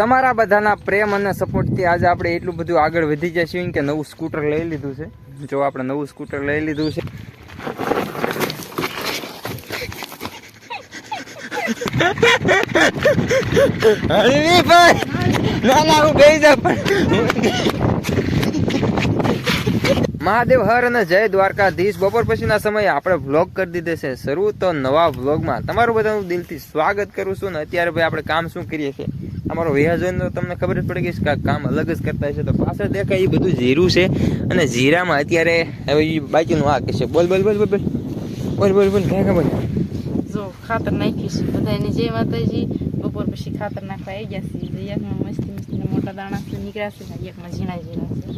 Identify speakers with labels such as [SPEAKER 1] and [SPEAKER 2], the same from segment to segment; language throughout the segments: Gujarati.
[SPEAKER 1] તમારા બધાના પ્રેમ અને સપોર્ટથી આજે આપણે એટલું બધું આગળ વધી જશું કે નવું સ્કૂટર લઈ લીધું છે. જો આપણે નવું સ્કૂટર લઈ લીધું છે. મહાદેવ હર અને જય દ્વારકાધીશ. બપોર પછીના સમયે આપણે વ્લોગ કરી દીધે છે. શરૂ તો નવા વ્લોગમાં તમારું બધાનું દિલથી સ્વાગત કરું છું ને અત્યારે ભાઈ આપણે કામ શું કરીએ છીએ? અમારો વિહા જોઈને તો તમને ખબર જ પડી ગઈ કે કામ અલગ જ કરતા છે. તો પાછળ દેખાય એ બધું જીરું છે અને જીરામાં અત્યારે હવે એ બાકીનું આ કે છે. બોલ બોલ બોલ બોલ બોલ. બોલ બોલ બોલ કાંઈ ખબર
[SPEAKER 2] જો ખાતર નાખી છે. બધા એની જે માતાજી બપોર પછી ખાતર નાખવા આવી ગયા છે. એકમાં મસ્તી મસ્તી મોટા દાણા નીકળ્યા છે એકમાં ઝીણા ઝીણા છે.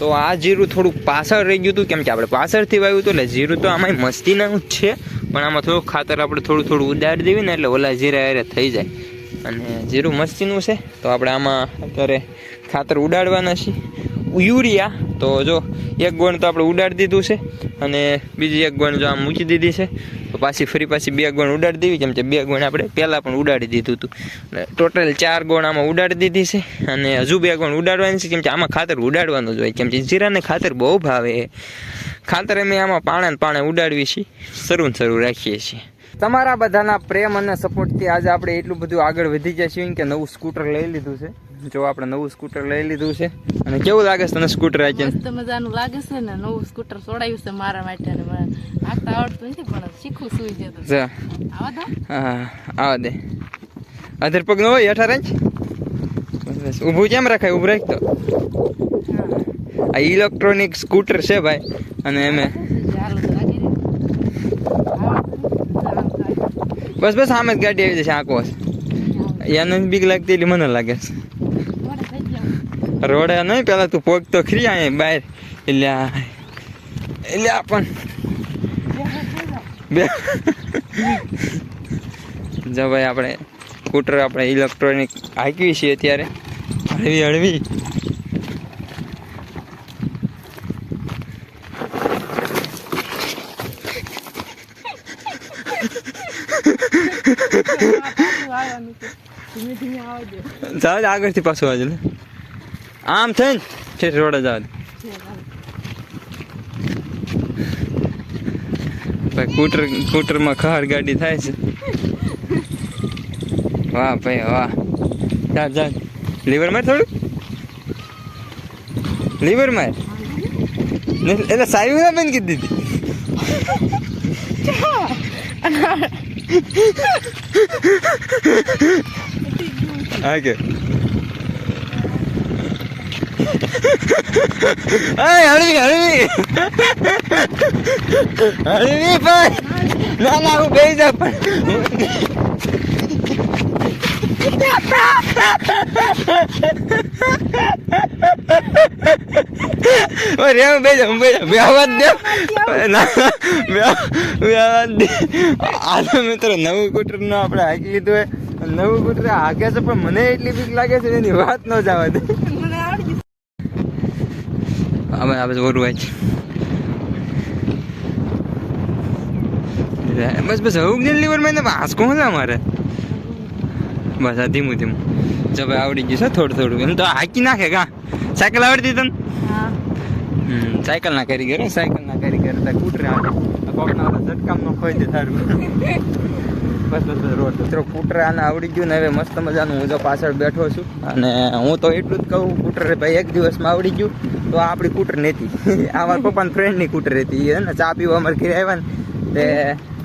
[SPEAKER 2] તો
[SPEAKER 1] આ જીરું થોડુંક પાછળ રહી ગયું હતું. કેમ કે આપણે પાછળથી વાવ્યું હતું એટલે જીરું તો આમાં મસ્તીનું જ છે. પણ આમાં થોડુંક ખાતર આપણે થોડું થોડું ઉડાડી દેવી ને એટલે ઓલા જીરા અરે થઈ જાય. અને જીરું મસ્તીનું છે, તો આપણે આમાં અત્યારે ખાતર ઉડાડવાના છીએ. યુરિયા, તો જો એક ગોણ તો આપણે ઉડાડી દીધું છે, અને બીજી એક ગોણ જો આમ મૂકી દીધી છે, તો પાછી ફરી પાછી બે ગોણ ઉડાડી દેવી, કેમ કે બે ગોણ આપણે પહેલાં પણ ઉડાડી દીધું હતું. ટોટલ ચાર ગોણ આમાં ઉડાડી દીધી છે, અને હજુ બે ગોણ ઉડાડવાની છે, કેમ કે આમાં ખાતર ઉડાડવાનું જ હોય, કેમ કે જીરાને ખાતર બહુ ભાવે. ખાતર અમે આમાં પાણે પાણે ઉડાડવી છીએ શરૂ ને શરૂ રાખીએ છીએ. તમારા બધાના પ્રેમ અને સપોર્ટથી આજે આપણે એટલું બધું આગળ વધી જશું કે નવું સ્કૂટર લઈ લીધું છે. જો આપણે નવું સ્કૂટર લઈ લીધું છે. અને કેવું લાગે છે તને સ્કૂટર આજે
[SPEAKER 2] મસ્ત મજાનું લાગે છે ને નવું સ્કૂટર સોડાયું છે મારા માટે ને હાંકતા આવડતું નથી પણ શીખું સુઈ જતું
[SPEAKER 1] જા
[SPEAKER 2] આવા દો.
[SPEAKER 1] હા આવા દે. અધર પગ નો હોય અઢાર ઇંચ? બસ ઊભું કેમ રાખાય? ઊભું રાખ તો. આ ઇલેક્ટ્રોનિક સ્કૂટર છે ભાઈ. અને એમે બસ બસ, આમ જ ગાડી આવી જશે આંકો એને બીક લાગતી એટલી મને લાગે છે. રોડે નહીં, પેલા તું પોગ તો ખરી અહીંયા બહાર. એટલે એટલે પણ. બે. જો ભાઈ, આપણે સ્કૂટર આપણે ઇલેક્ટ્રોનિક હાંકવી છીએ અત્યારે. હળવી હળવી.
[SPEAKER 2] ધીમે ધીમે આવજો
[SPEAKER 1] જાવ આગળથી પાછું આવજો ને આમ થઈને ઠેઠ રોડે જાવ ભાઈ સ્કૂટર સ્કૂટરમાં ખહાર ગાડી થાય છે. વાહ ભાઈ, વાહ. જા જા લીવર માર થોડું લીવર માર. એટલે સાયું ના બેન કીધી દીધી Oke. Hai, hari ini, hari ini. Hari ini, Pak. Nah, nah, aku beda, Pak. રે હું બેસી જા હું બેસી બે દે. બે બે દે. આ મિત્રો નવું કુટરનું આપણે હાકી લીધું હોય. નવું કુટર હાકે છે, પણ મને એટલી બીક લાગે છે, એની વાત ન દે.
[SPEAKER 2] મને
[SPEAKER 1] અમે આવે છે ઓરું આજ બસ બસ, હવે લીવર મેં વાસ કોણ છે અમારે? બસ આ ધીમું ધીમું. જો ભાઈ આવડી ગયું છે થોડું થોડું. એમ તો હાકી નાખે કા સાયકલ આવડતી તને? સાયકલ ના કરી કરે સાયકલ ના કરી કરે તાર કૂટર આવે કોકના ઝટકામ નો ખોઈ દે તારું. બસ બસ બસ રોડ મિત્રો કૂટરે આને આવડી ગયું ને હવે મસ્ત મજાનું. હું જો પાછળ બેઠો છું અને હું તો એટલું જ કહું કૂટરે ભાઈ એક દિવસમાં આવડી ગયું તો આપણી કૂટર નહોતી. આ મારા પપ્પાની ફ્રેન્ડની કૂટર હતી. એ ને ચા પીવા અમારે ઘરે આવ્યા ને તે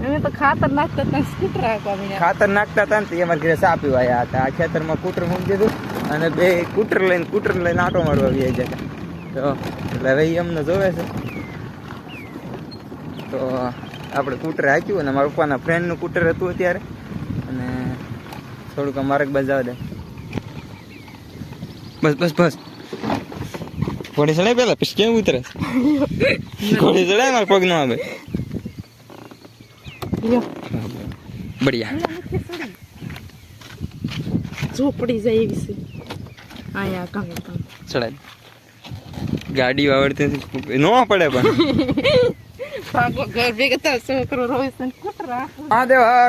[SPEAKER 2] અમે તો ખાતર નાખતા હતા સ્કૂટર રાખવા મીના
[SPEAKER 1] ખાતર નાખતા હતા ને તે અમારે ઘરે આવ્યા હતા. આ ખેતરમાં કૂટર મૂકી દીધું અને બે કૂટર લઈને કૂટર લઈને આટો મારવા આવી જતા તો એટલે હવે અમને જોવે છે. તો આપણે કૂટર હાક્યું અને મારા પપ્પાના ફ્રેન્ડનું કૂટર હતું અત્યારે. અને થોડુંક અમારે બજાવ દે. બસ બસ બસ. ઘોડી ચડાય પેલા? પછી કેમ ઉતરે? ઘોડી ચડાય મારા પગ નો આવે
[SPEAKER 2] લ્યો
[SPEAKER 1] બઢિયા
[SPEAKER 2] ઝોપડી જાય એવી છે આયા કામ કામ
[SPEAKER 1] ચડાય ગાડી આવડતી નો ન પડે પણ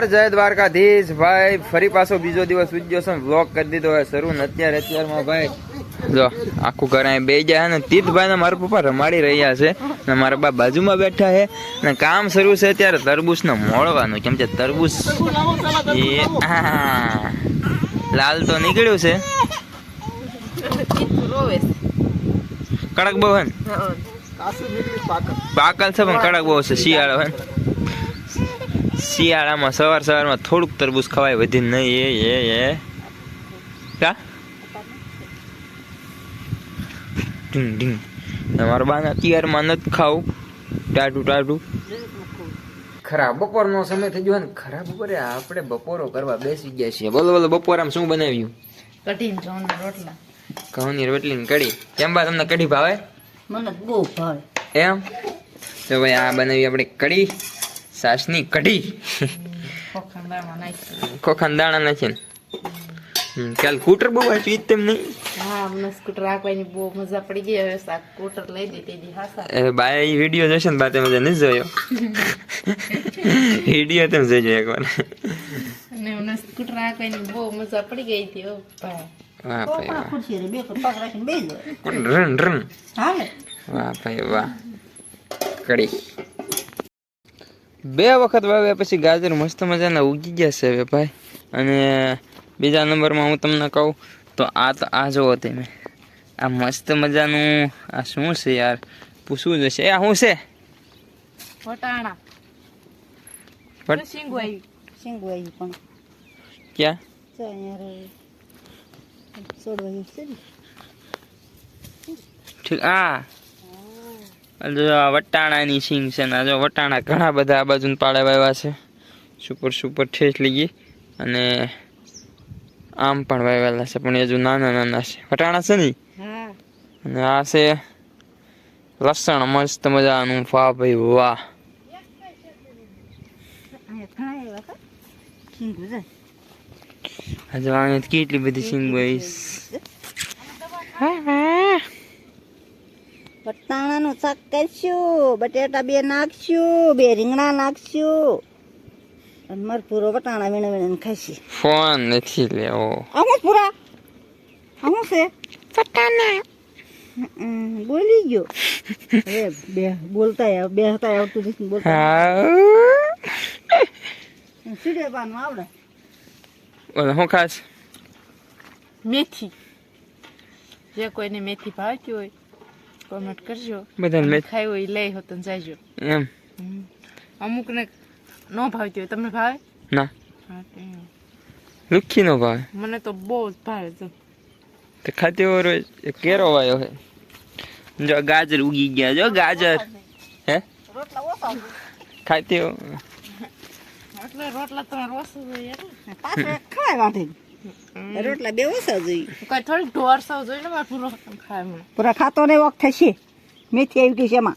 [SPEAKER 1] જય દ્વારકાધીશ ભાઈ ફરી પાછો બીજો દિવસ ઉજ્યો છે વ્લોગ કરી દીધો હોય શરૂ ને અત્યારે અત્યારમાં ભાઈ જો, આખું ઘર અહીં બે જાય અને તીર્થભાઈ ને મારા પપ્પા રમાડી રહ્યા છે અને મારા બા બાજુમાં બેઠા છે અને કામ શરૂ છે ત્યારે તરબૂચ ને મોળવાનું. કેમ કે તરબૂચ લાલ તો નીકળ્યું છે. કડક બહુ હન પાકલ છે પણ કડક બહુ છે, શિયાળો હન શિયાળામાં સવાર સવારમાં થોડુંક તરબૂચ ખવાય, વધી નહીં, એ એ એ. કા? ઢીંગ ઢીંગ. તમારા બાને અત્યારમાં નથી ખાવું. ટાઢું ટાઢું. ખરા બપોરનો સમય થઈ ગયો ને ખરા બપોરે આપણે બપોરો કરવા બેસી ગયા છીએ. બોલો બોલો બપોરામાં શું બનાવ્યું?
[SPEAKER 2] કઢીને જવના રોટલા.
[SPEAKER 1] ઘઉંની રોટલી ને કઢી. કેમ બા તમને કઢી ભાવે?
[SPEAKER 2] મને બહુ ભાવે.
[SPEAKER 1] એમ? તો ભાઈ આ બનાવી આપણે કઢી સાસની કઢી.
[SPEAKER 2] ખોખાંદામાં નાખી.
[SPEAKER 1] ખોખાન દાણા નાખીને. કાલ કૂટર બહુ વાંચ્યું તેમ નહીં.
[SPEAKER 2] હા અમને સ્કૂટર રાખવાની બહુ મજા પડી ગઈ. હવે સ્કૂટર લઈ દે દી હાસા.
[SPEAKER 1] બાય ઈ વીડિયો જોશે ને બાતે મજા નહીં જોયો. વીડિયો તેમ જોજો એકવાર
[SPEAKER 2] અને અમને સ્કૂટર રાખવાની બહુ મજા પડી ગઈ હતી ઓ ભાઈ.
[SPEAKER 1] વાહ ભાઈ
[SPEAKER 2] ખુરશી રે બે પગ રાખીને બેસી જાય.
[SPEAKER 1] Run run?
[SPEAKER 2] હાલે.
[SPEAKER 1] વાહ ભાઈ વાહ. કઢી બે વખત વાવ્યા પછી ગાજર મસ્ત મજાના ઉગી ગયા છે હવે ભાઈ. અને બીજા નંબરમાં હું તમને કહું તો આ તો આ જોવો તમે. આ મસ્ત મજાનું આ શું છે યાર? પૂછવું જશે. આ શું છે?
[SPEAKER 2] વટાણા.
[SPEAKER 3] પણ.
[SPEAKER 1] ક્યાં? ઠીક આ. આ જો આ વટાણાની સિંગ છે ને આ જો વટાણા ઘણા બધા આ બાજુ પાડે વાવ્યા છે. સુપર સુપર ઠેસ લઈ અને આમ પણ વાવેલા છે પણ હજુ નાના નાના છે. વટાણા છે ને અને આ છે લસણ મસ્ત મજાનું વાહ ભાઈ વાહ. હજુ આને કેટલી બધી સિંગ
[SPEAKER 3] વટાણાનું શાક કરશું બટેટા બે નાખશું બે રીંગણા નાખશું. અને મરપૂરો વટાણા વીણે વીણે ખાઈશી
[SPEAKER 1] ફોન નથી લેવો.
[SPEAKER 3] આવું પૂરા. આવું છે. વટાણા. બોલી ગયો. હવે બે બોલતા બે હતા આવતું નથી બોલતા.
[SPEAKER 1] હા.
[SPEAKER 3] સીડે પાનું આવડે.
[SPEAKER 1] ઓલે શું ખાસ?
[SPEAKER 2] મેથી. જે કોઈને મેથી ભાવતી હોય કોમેન્ટ કરજો.
[SPEAKER 1] બધાને મેં
[SPEAKER 2] ખાઈ હોય લઈ હો તો જાજો.
[SPEAKER 1] એમ.
[SPEAKER 2] અમુકને ન ભાવતી હોય તમને ભાવે?
[SPEAKER 1] ના. લુખી નો ભાવે.
[SPEAKER 2] મને તો બહુ જ ભાવે છે.
[SPEAKER 1] તો ખાતી ઓર કેરો વાયો હે. જો ગાજર ઉગી ગયા જો ગાજર. હે?
[SPEAKER 3] રોટલા
[SPEAKER 1] ખાતી હો
[SPEAKER 2] એટલે રોટલા તો ઓછું જોઈએ એટલે.
[SPEAKER 3] ખાય વાટી રોટલા બે ઓછા જોઈએ.
[SPEAKER 2] કઈ થોડીક ઢોર જોઈએ જોઈ ને પૂરો ખાય મને.
[SPEAKER 3] પૂરા ખાતો ને વખત થશે મેથી આવી ગઈ છે એમાં.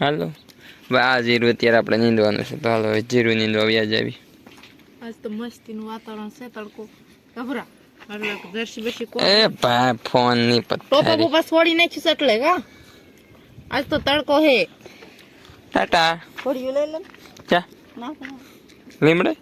[SPEAKER 1] હાલો. આ જીરું અત્યારે આપણે નીંદવાનું છે. તો હાલો હવે જીરું નીંદવા વ્યાજ આવી
[SPEAKER 2] આજ તો મસ્તીનું વાતાવરણ છે તડકો ગભરા.
[SPEAKER 1] એ ભાઈ
[SPEAKER 2] ફોનની
[SPEAKER 1] પત્તા
[SPEAKER 2] બોપા છોડી નાખ્યું છે એટલે કા આજ તો તડકો હે.
[SPEAKER 1] ટાટા.
[SPEAKER 3] થોડીયું લઈ લે
[SPEAKER 1] ચા. લીમડે?